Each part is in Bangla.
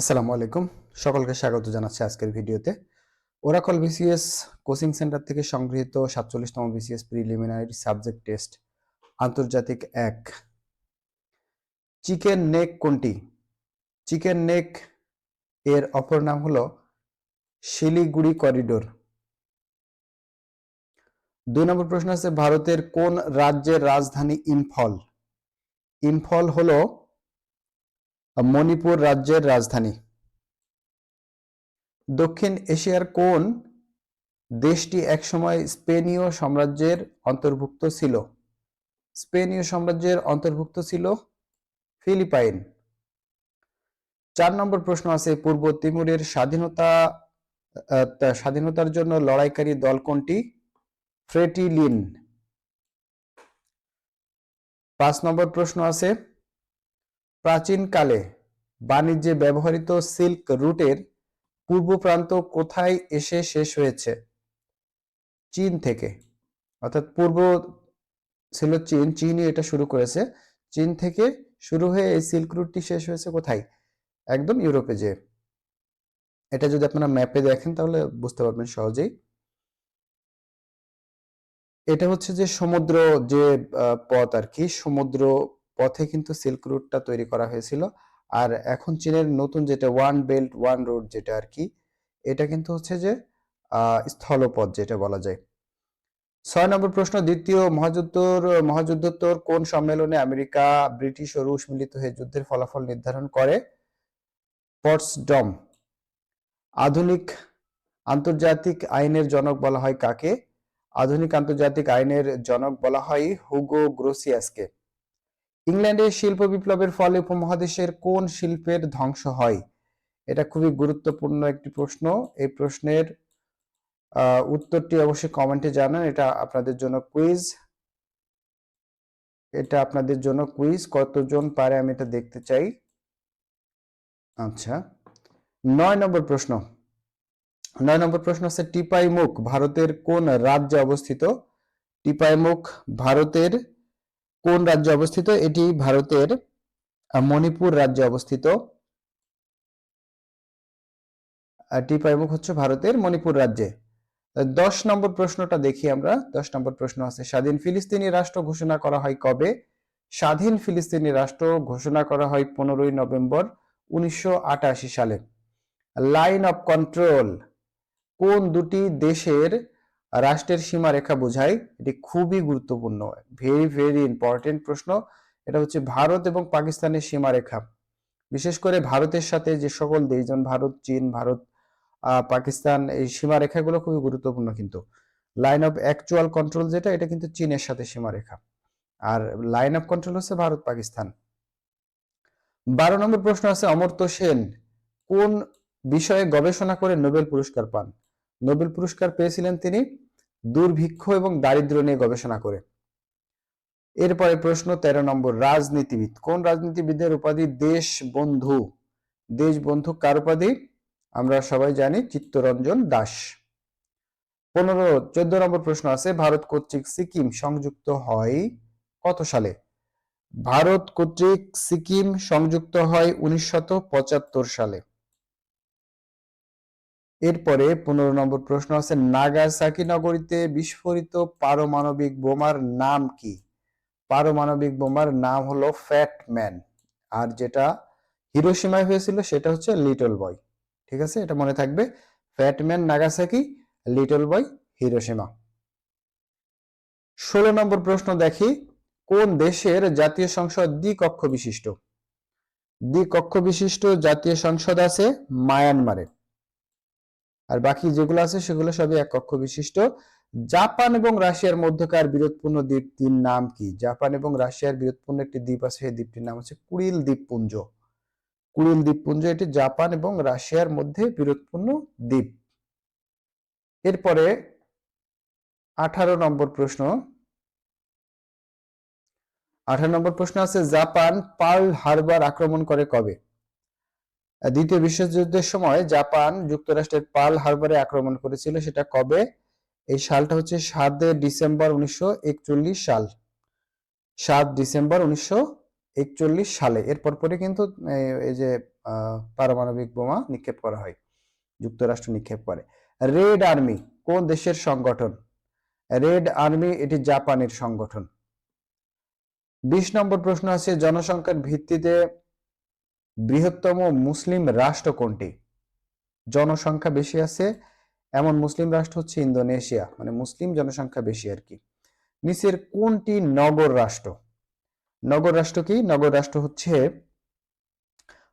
আসসালামু আলাইকুম। সকলকে স্বাগত জানাচ্ছি আজকের ভিডিওতে। ওরাকল বিসিএস কোচিং সেন্টার থেকে সংগৃহীত সাতচল্লিশতম বিসিএস প্রিলিমিনারি সাবজেক্ট টেস্ট আন্তর্জাতিক এক। চিকেন নেক কোনটি? চিকেন নেক এর অপর নাম হলো শিলিগুড়ি করিডোর। দুই নম্বর প্রশ্ন আছে, ভারতের কোন রাজ্যের রাজধানী ইম্ফল? ইম্ফল হলো মণিপুর রাজ্যের রাজধানী। দক্ষিণ এশিয়ার কোন দেশটি একসময় স্পেনীয় সাম্রাজ্যের অন্তর্ভুক্ত ছিল? স্পেনীয় সাম্রাজ্যের অন্তর্ভুক্ত ছিল ফিলিপাইন। চার নম্বর প্রশ্ন আছে, পূর্ব তিমুরের স্বাধীনতা স্বাধীনতার জন্য লড়াইকারী দল কোনটি? ফ্রেটিলিন পাঁচ নম্বর প্রশ্ন আছে প্রাচীনকালে বাণিজ্যে ব্যবহৃত সিল্ক রুটের পূর্ব প্রান্ত কোথায় এসে শেষ হয়েছে? চীন থেকে। অর্থাৎ পূর্ব ছিল চীন, চীনই এটা শুরু করেছে। চীন থেকে শুরু হয়ে এই সিল্ক রুটটি শেষ হয়েছে কোথায়? একদম ইউরোপে যে এটা যদি আপনারা ম্যাপে দেখেন তাহলে বুঝতে পারবেন সহজেই। এটা হচ্ছে যে সমুদ্র যে পথ আর কি, সমুদ্র পথে কিন্তু সিল্ক রুটটা তৈরি করা হয়েছিল। আর এখন চীনের নতুন যেটা ওয়ান বেল্ট ওয়ান রোড যেটা আর কি, এটা কিন্তু হচ্ছে যে স্থলপথ যেটা বলা যায়। ছয় নম্বর প্রশ্ন, দ্বিতীয় মহাযুদ্ধর, মহাযুদ্ধোত্তর কোন সম্মেলনে আমেরিকা, ব্রিটিশ ও রুশ মিলিত হয়ে যুদ্ধের ফলাফল নির্ধারণ করে? পটসডম। আধুনিক আন্তর্জাতিক আইনের জনক বলা হয় কাকে? আধুনিক আন্তর্জাতিক আইনের জনক বলা হয় হুগো গ্রোসিয়াসকে। ইংল্যান্ডের শিল্প বিপ্লবের ফলে উপমহাদেশের কোন শিল্পের ধ্বংস হয়? এটা খুবই গুরুত্বপূর্ণ একটি প্রশ্ন। এই প্রশ্নের উত্তরটি অবশ্যই কমেন্টে জানান। এটা আপনাদের জন্য কুইজ এটা আপনাদের জন্য কুইজ কতজন পারে আমি এটা দেখতে চাই। আচ্ছা। নয় নম্বর প্রশ্ন। নয় নম্বর প্রশ্ন হচ্ছে, টিপাইমুখ ভারতের কোন রাজ্যে অবস্থিত? টিপাইমুখ ভারতের কোন রাজ্যে অবস্থিত? এটি ভারতের মণিপুর রাজ্যে অবস্থিত। আর টিপাইমুখ হচ্ছে ভারতের মণিপুর রাজ্যে। দশ নম্বর প্রশ্নটা দেখি আমরা। দশ নম্বর প্রশ্ন আছে, স্বাধীন ফিলিস্তিনি রাষ্ট্র ঘোষণা করা হয় কবে? স্বাধীন ফিলিস্তিনি রাষ্ট্র ঘোষণা করা হয় পনেরোই নভেম্বর উনিশশো আটাশি সালে। লাইন অফ কন্ট্রোল, কোন দুটি দেশের রাষ্ট্রের সীমারেখা বোঝায় এটি খুবই গুরুত্বপূর্ণ ভেরি ভেরি ইম্পর্টেন্ট প্রশ্ন। এটা হচ্ছে ভারত এবং পাকিস্তানের সীমারেখা। বিশেষ করে ভারতের সাথে যে সকল দেশ, যেমন ভারত, চীন, ভারত পাকিস্তান, এই সীমারেখাগুলো খুবই গুরুত্বপূর্ণ কিন্তু। লাইন অফ অ্যাকচুয়াল কন্ট্রোল যেটা, এটা কিন্তু চীনের সাথে সীমারেখা। আর লাইন অফ কন্ট্রোল হচ্ছে ভারত, পাকিস্তান। বারো নম্বর প্রশ্ন আছে, অমর্ত্য সেন কোন বিষয়ে গবেষণা করে নোবেল পুরস্কার পান? নোবেল পুরস্কার পেয়েছিলেন তিনি দুর্ভিক্ষ এবং দারিদ্র নিয়ে গবেষণা করে। এরপরে প্রশ্ন, তেরো নম্বর, রাজনীতিবিদ। কোন রাজনীতিবিদের উপাধি দেশ বন্ধু? দেশ বন্ধু কার উপাধি? আমরা সবাই জানি চিত্তরঞ্জন দাস। পনেরো, চোদ্দ নম্বর প্রশ্ন আছে, ভারত কর্তৃক সিকিম সংযুক্ত হয় কত সালে? ভারত কর্তৃক সিকিম সংযুক্ত হয় উনিশশত সালে। এরপরে পনেরো নম্বর প্রশ্ন আছে নাগাসাকি নগরীতে বিস্ফোরিত পারমাণবিক বোমার নাম কি? পারমাণবিক বোমার নাম হলো ফ্যাট ম্যান। আর যেটা হিরোসীমায় হয়েছিল সেটা হচ্ছে লিটল বয়। ঠিক আছে? এটা মনে থাকবে। Fat man, Nagasaki, little boy Hiroshima ষোলো নম্বর প্রশ্ন দেখি, কোন দেশের জাতীয় সংসদ দ্বিকক্ষ বিশিষ্ট দ্বিকক্ষ বিশিষ্ট জাতীয় সংসদ আছে মায়ানমারে। আর বাকি যেগুলো আছে সেগুলো সবই এক কক্ষ বিশিষ্ট। জাপান এবং রাশিয়ার মধ্যকার বিরোধপূর্ণ দ্বীপটির নাম কি? জাপান এবং রাশিয়ার বিরোধপূর্ণ একটি দ্বীপ আছে সেই দ্বীপটির নাম হচ্ছে কুড়িল দ্বীপপুঞ্জ। কুড়িল দ্বীপপুঞ্জ, এটি জাপান এবং রাশিয়ার মধ্যে বিরোধপূর্ণ দ্বীপ। এরপরে আঠারো নম্বর প্রশ্ন। আঠারো নম্বর প্রশ্ন আছে, জাপান পার্ল হারবার আক্রমণ করে কবে? দ্বিতীয় বিশ্বযুদ্ধের সময় জাপান যুক্তরাষ্ট্রের পাল হারবারে আক্রমণ করেছিল, সেটা কবে? এই সালটা হচ্ছে সাত ডিসেম্বর উনিশশো একচল্লিশ সাল। সাত ডিসেম্বর উনিশশো একচল্লিশ সালে। এরপর পরে কিন্তু এই যে পারমাণবিক বোমা নিক্ষেপ করা হয়, যুক্তরাষ্ট্র নিক্ষেপ করে। রেড আর্মি, কোন দেশের সংগঠন? রেড আর্মি, এটি জাপানের সংগঠন। বিশ নম্বর প্রশ্ন আছে, জনসংখ্যার ভিত্তিতে বৃহত্তম মুসলিম রাষ্ট্র কোনটি? জনসংখ্যা বেশি আছে, এমন মুসলিম রাষ্ট্র হচ্ছে ইন্দোনেশিয়া মানে মুসলিম জনসংখ্যা বেশি আর কি। নিচের কোনটি নগর রাষ্ট্র? নগর রাষ্ট্র কি? নগর রাষ্ট্র হচ্ছে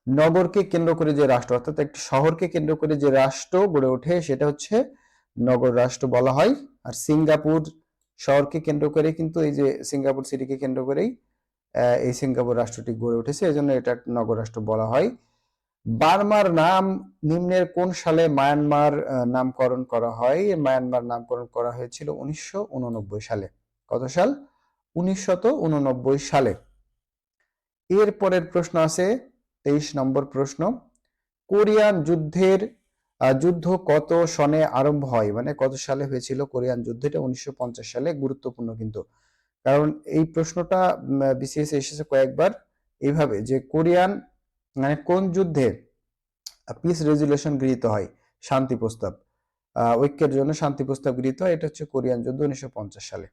নগরকে কেন্দ্র করে যে রাষ্ট্র, অর্থাৎ একটি শহরকে কেন্দ্র করে যে রাষ্ট্র গড়ে ওঠে, সেটা হচ্ছে নগর রাষ্ট্র বলা হয়। আর সিঙ্গাপুর শহরকে কেন্দ্র করে, কিন্তু এই যে সিঙ্গাপুর সিটিকে কেন্দ্র করেই এই সিঙ্গাপুর রাষ্ট্রটি গড়ে উঠেছে, এজন্য এটা নগর রাষ্ট্র বলা হয়। বার্মার নাম, নিম্নের কোন সালে মায়ানমার নামকরণ করা হয়? মায়ানমার নামকরণ করা হয়েছিল উনিশশো উননব্বই সালে। কত সাল? উনিশশত সালে। এর পরের প্রশ্ন আছে, তেইশ নম্বর প্রশ্ন। কোরিয়ান যুদ্ধের যুদ্ধ কত সনে আরম্ভ হয়? মানে কত সালে হয়েছিল কোরিয়ান যুদ্ধ? এটা উনিশশো পঞ্চাশ সালে, গুরুত্বপূর্ণ কিন্তু। কারণ এই প্রশ্নটা বিসিএস এসেছে কয়েকবার। এইভাবে যে কোরিয়ান মানে কোন যুদ্ধে পিস রেজুলেশন গৃহীত হয়? শান্তি প্রস্তাব। ঐক্যের জন্য শান্তি প্রস্তাব গৃহীত হয়, এটা হচ্ছে কোরিয়ান যুদ্ধ উনিশশো পঞ্চাশ সালে।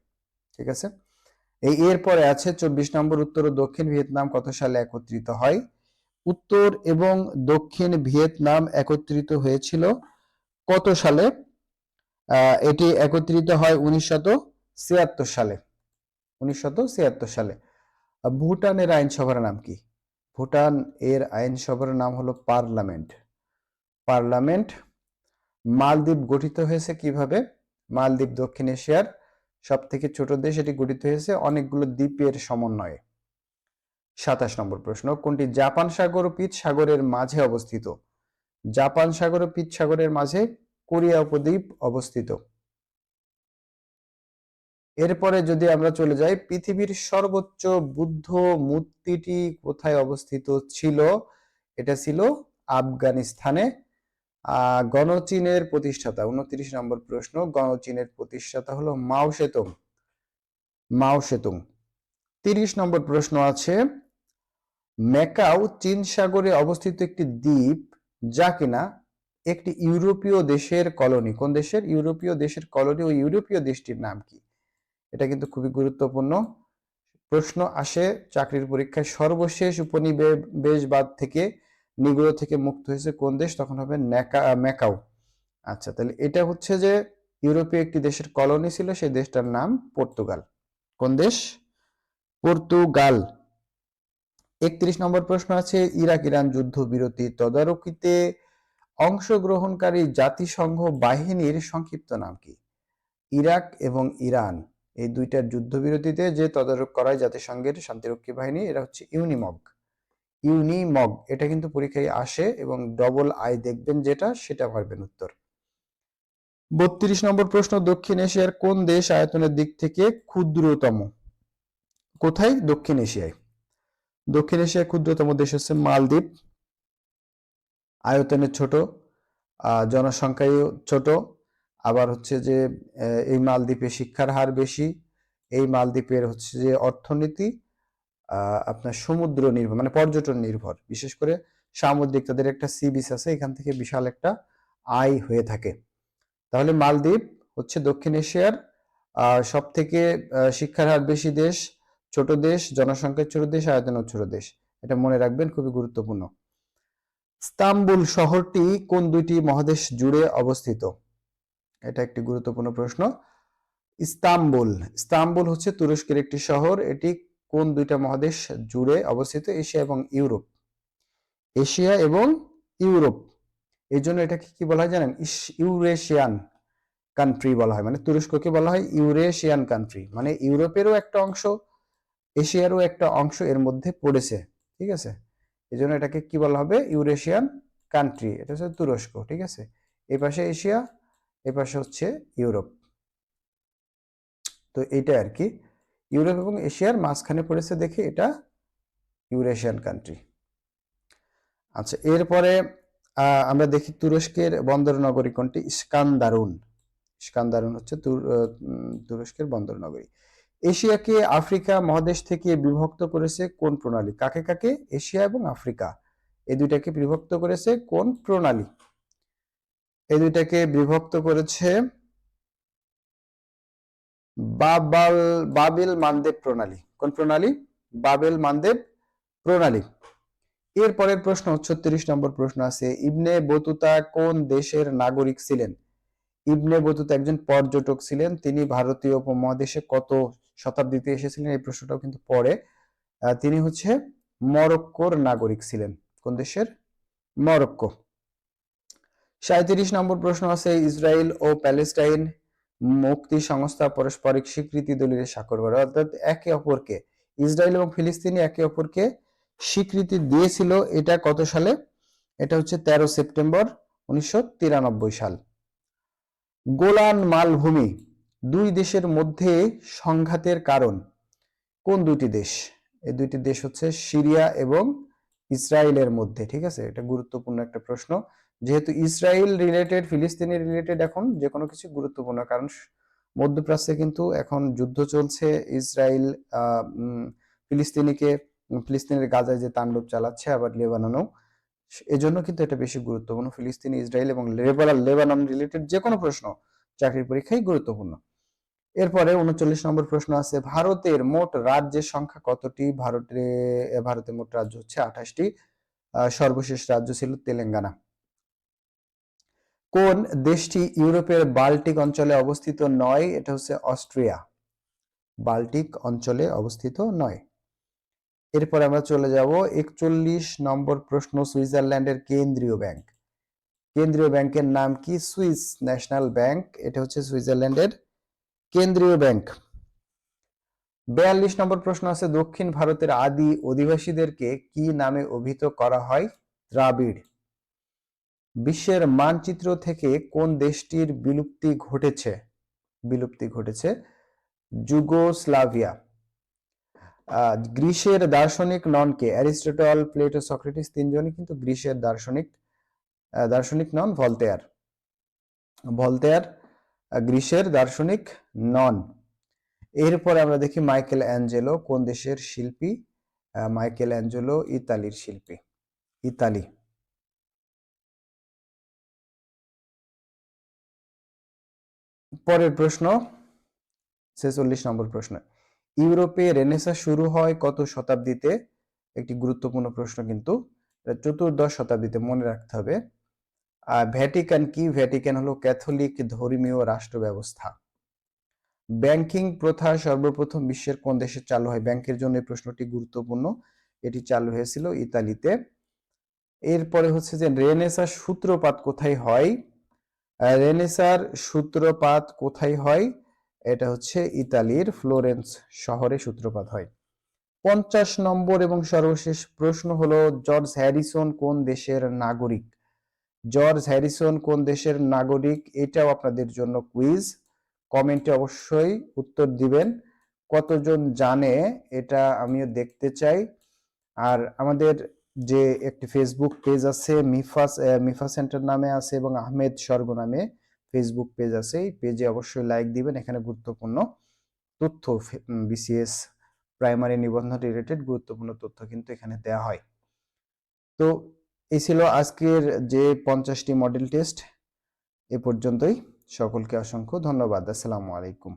ঠিক আছে? এই এরপরে আছে চব্বিশ নম্বর উত্তর ও দক্ষিণ ভিয়েতনাম কত সালে একত্রিত হয়? উত্তর এবং দক্ষিণ ভিয়েতনাম একত্রিত হয়েছিল কত সালে? এটি একত্রিত হয় ছিয়াত্তর সালে। ছিয়াত্তর সালে। ভুটানের আইনসভার নাম কি? ভুটান এর আইনসভার নাম হলো পার্লামেন্ট। পার্লামেন্ট মালদ্বীপ গঠিত হয়েছে কীভাবে? মালদ্বীপ দক্ষিণ এশিয়ার সব থেকে ছোট দেশ এটি গঠিত হয়েছে অনেকগুলো দ্বীপের সমন্বয়ে। সাতাশ নম্বর প্রশ্ন, কোনটি জাপান সাগর ও পিত সাগরের মাঝে অবস্থিত? জাপান সাগর ও পিত সাগরের মাঝে কোরিয়া উপদ্বীপ অবস্থিত। এরপরে যদি আমরা চলে যাই, পৃথিবীর সর্বোচ্চ বুদ্ধ মূর্তিটি কোথায় অবস্থিত ছিল? এটা ছিল আফগানিস্তানে। গণচীনের প্রতিষ্ঠাতা, উনত্রিশ নম্বর প্রশ্ন। গণচীনের প্রতিষ্ঠাতা হলো মাও সেতুং। মাও সেতুং। তিরিশ নম্বর প্রশ্ন আছে, ম্যাকাও চীন সাগরে অবস্থিত একটি দ্বীপ যা কিনা একটি ইউরোপীয় দেশের কলোনি। কোন দেশের? ইউরোপীয় দেশের কলোনি। ও ইউরোপীয় দেশটির নাম কি? এটা কিন্তু খুবই গুরুত্বপূর্ণ। প্রশ্ন আসে, চাকরির পরীক্ষায় সর্বশেষ উপনিবেশবাদ থেকে নিগ্রো থেকে মুক্ত হয়েছে কোন দেশ? তখন হবে ম্যাকাও। আচ্ছা তাহলে এটা হচ্ছে যে ইউরোপীয় একটি দেশের কলোনি ছিল, সেই দেশটার নাম পর্তুগাল। কোন দেশ? পর্তুগাল। একত্রিশ নম্বর প্রশ্ন আছে, ইরাক, ইরান যুদ্ধ বিরতি তদারকিতে অংশগ্রহণকারী জাতিসংঘ বাহিনীর সংক্ষিপ্ত নাম কি? ইরাক এবং ইরান। এই দুইটার যুদ্ধবিরতিতে যে তদারক করায় জাতিসংঘের শান্তিরক্ষী বাহিনী, এরা হচ্ছে ইউনিমগ। ইউনিমগ, এটা কিন্তু পরীক্ষায় আসে এবং ডবল আই দেখবেন যেটা, সেটা পারবেন উত্তর। বত্রিশ নম্বর প্রশ্ন, দক্ষিণ এশিয়ার কোন দেশ আয়তনের দিক থেকে ক্ষুদ্রতম? কোথায়? দক্ষিণ এশিয়ায়। দক্ষিণ এশিয়ার ক্ষুদ্রতম দেশ হচ্ছে মালদ্বীপ। আয়তনে ছোট জনসংখ্যায় ছোট। আবার হচ্ছে যে এই মালদ্বীপে শিক্ষার হার বেশি, এই মালদ্বীপের হচ্ছে যে অর্থনীতি আপনার সমুদ্র নির্ভর মানে পর্যটন নির্ভর। বিশেষ করে সামুদ্রিক তাদের একটা সি বিচ আছে, এখান থেকে বিশাল একটা আয় হয়ে থাকে। তাহলে মালদ্বীপ হচ্ছে দক্ষিণ এশিয়ার সব থেকে শিক্ষার হার বেশি দেশ, ছোট দেশ, জনসংখ্যার ছোট দেশ আয়তনও ছোট দেশ। এটা মনে রাখবেন, খুবই গুরুত্বপূর্ণ। ইস্তাম্বুল শহরটি কোন দুইটি মহাদেশ জুড়ে অবস্থিত? এটা একটি গুরুত্বপূর্ণ প্রশ্ন। ইস্তাম্বুল। ইস্তাম্বুল হচ্ছে তুরস্কের একটি শহর। এটি কোন দুইটা মহাদেশ জুড়ে অবস্থিত? এশিয়া এবং ইউরোপ। এশিয়া এবং ইউরোপ। এই জন্য এটাকে কি বলা হয় জানেন? ইউরেশিয়ান কান্ট্রি বলা হয়। মানে তুরস্ককে বলা হয় ইউরেশিয়ান কান্ট্রি মানে ইউরোপেরও একটা অংশ, এশিয়ারও একটা অংশ এর মধ্যে পড়েছে। ঠিক আছে? এই জন্য এটাকে কি বলা হবে? ইউরেশিয়ান কান্ট্রি এটা হচ্ছে তুরস্ক। ঠিক আছে? এই পাশে এশিয়া এই পাশে হচ্ছে ইউরোপ। তো এইটা আর কি। ইউরোপ এবং এশিয়ার মাঝখানে পড়েছে দেখে এটা ইউরেশিয়ান কান্ট্রি আচ্ছা এরপরে আমরা দেখি তুরস্কের বন্দর নগরী কোনটি? ইস্কান্দারুন। ইস্কান্দারুন হচ্ছে তুরস্কের বন্দর নগরী এশিয়াকে আফ্রিকা মহাদেশ থেকে বিভক্ত করেছে কোন প্রণালী? কাকে কাকে? এশিয়া এবং আফ্রিকা। এই দুইটাকে বিভক্ত করেছে কোন প্রণালী? এই দুইটাকে বিভক্ত করেছে বাবাল, বাবেল মানদেব প্রণালী। কোন প্রণালী? বাবেল মানদেব প্রণালী। এর পরের প্রশ্ন, ছত্রিশ নম্বর প্রশ্ন আছে, ইবনে বতুতা কোন দেশের নাগরিক ছিলেন? ইবনে বতুতা একজন পর্যটক ছিলেন, তিনি ভারতীয় উপমহাদেশে কত শতাব্দীতে এসেছিলেন এই প্রশ্নটাও কিন্তু পরে। তিনি হচ্ছে মরক্কোর নাগরিক ছিলেন। কোন দেশের? মরক্কো। সাঁত্রিশ নম্বর প্রশ্ন আছে, ইসরায়েল ও প্যালেস্টাইন মুক্তি সংস্থা পারস্পরিক স্বীকৃতি দলিলে স্বাক্ষর করে। অর্থাৎ একে অপরকে, ইসরায়েল এবং ফিলিস্তিনি একে অপরকে স্বীকৃতি দিয়েছিল এটা কত সালে? এটা হচ্ছে তেরো সেপ্টেম্বর উনিশশো তিরানব্বই সাল। গোলান মালভূমি, দুই দেশের মধ্যে সংঘাতের কারণ। কোন দুটি দেশ? এই দুইটি দেশ হচ্ছে সিরিয়া এবং ইসরায়েলের মধ্যে, ঠিক আছে? এটা গুরুত্বপূর্ণ একটা প্রশ্ন। যেহেতু ইসরায়েল রিলেটেড ফিলিস্তিনি রিলেটেড এখন যে কোনো কিছু গুরুত্বপূর্ণ, কারণ মধ্যপ্রাচ্যে কিন্তু এখন যুদ্ধ চলছে, ইসরায়েল ফিলিস্তিনিকে ফিলিস্তিনের গাজায় যে তাণ্ডব চালাচ্ছে, আবার লেবাননেও। এজন্য কিন্তু এটা বেশি গুরুত্বপূর্ণ। ফিলিস্তিনি, ইসরায়েল এবং লেবানন লেবানন রিলেটেড যে কোনো প্রশ্ন চাকরির পরীক্ষায় গুরুত্বপূর্ণ। এরপরে উনচল্লিশ নম্বর প্রশ্ন আছে, ভারতের মোট রাজ্যের সংখ্যা কতটি? ভারতে ভারতের মোট রাজ্য হচ্ছে আঠাশটি। সর্বশেষ রাজ্য ছিল তেলেঙ্গানা। কোন দেশটি ইউরোপের বাল্টিক অঞ্চলে অবস্থিত নয়? এটা হচ্ছে অস্ট্রিয়া। বাল্টিক অঞ্চলে অবস্থিত নয়। এরপর আমরা চলে যাব একচল্লিশ নম্বর প্রশ্ন, সুইজারল্যান্ডের কেন্দ্রীয় ব্যাংক। কেন্দ্রীয় ব্যাংকের নাম কি? Swiss national bank. এটা হচ্ছে সুইজারল্যান্ডের কেন্দ্রীয় ব্যাংক। বিয়াল্লিশ নম্বর প্রশ্ন আছে, দক্ষিণ ভারতের আদি অধিবাসীদেরকে কি নামে অভিহিত করা হয়? দ্রাবিড়। বিশ্বের মানচিত্র থেকে কোন দেশটির বিলুপ্তি ঘটেছে? বিলুপ্তি ঘটেছে যুগোস্লাভিয়া। গ্রীসের দার্শনিক নন কে অ্যারিস্টটল, প্লেটো, সক্রেটিস তিনজনই কিন্তু গ্রীসের দার্শনিক দার্শনিক নন, ভলতেয়ার। ভলতেয়ার গ্রীসের দার্শনিক নন। এরপর আমরা দেখি মাইকেল অ্যাঞ্জেলো কোন দেশের শিল্পী? মাইকেল অ্যাঞ্জেলো ইতালির শিল্পী। ইতালি। পরের প্রশ্ন, ছেচল্লিশ নম্বর প্রশ্ন। ইউরোপে রেনেসা শুরু হয় কত শতাব্দীতে? একটি গুরুত্বপূর্ণ প্রশ্ন কিন্তু। চতুর্দশ শতাব্দীতে মনে রাখতে হবে। আর ভ্যাটিকান কি? ভ্যাটিকান হলো ক্যাথলিক ধর্মীয় রাষ্ট্র ব্যবস্থা ব্যাংকিং প্রথা সর্বপ্রথম বিশ্বের কোন দেশে চালু হয়? ব্যাংকের জন্য এই প্রশ্নটি গুরুত্বপূর্ণ। এটি চালু হয়েছিল ইতালিতে। এরপরে হচ্ছে যে রেনেসা সূত্রপাত কোথায় হয়? রেনেসার সূত্রপাত কোথায় হয়? এটা হচ্ছে ইতালির ফ্লোরেন্স শহরে সূত্রপাত হয়। পঞ্চাশ নম্বর এবং সর্বশেষ প্রশ্ন হলো, জর্জ হ্যারিসন কোন দেশের নাগরিক? জর্জ হ্যারিসন কোন দেশের নাগরিক? এটাও আপনাদের জন্য কুইজ। কমেন্টে অবশ্যই উত্তর দিবেন। কতজন জানে? এটা আমিও দেখতে চাই। আর আমাদের যে একটি ফেসবুক পেজ আছে, মিফাস মিফা সেন্টার নামে আছে এবং আহমেদ স্বর্গ নামে ফেসবুক পেজ আছে। এই পেজে অবশ্যই লাইক দিবেন, এখানে গুরুত্বপূর্ণ তথ্য বিসিএস প্রাইমারি নিবন্ধন রিলেটেড গুরুত্বপূর্ণ তথ্য কিন্তু এখানে দেওয়া হয়। তো এই ছিল আজকের যে পঞ্চাশটি মডেল টেস্ট এ পর্যন্তই। সকলকে অসংখ্য ধন্যবাদ। আসসালামু আলাইকুম।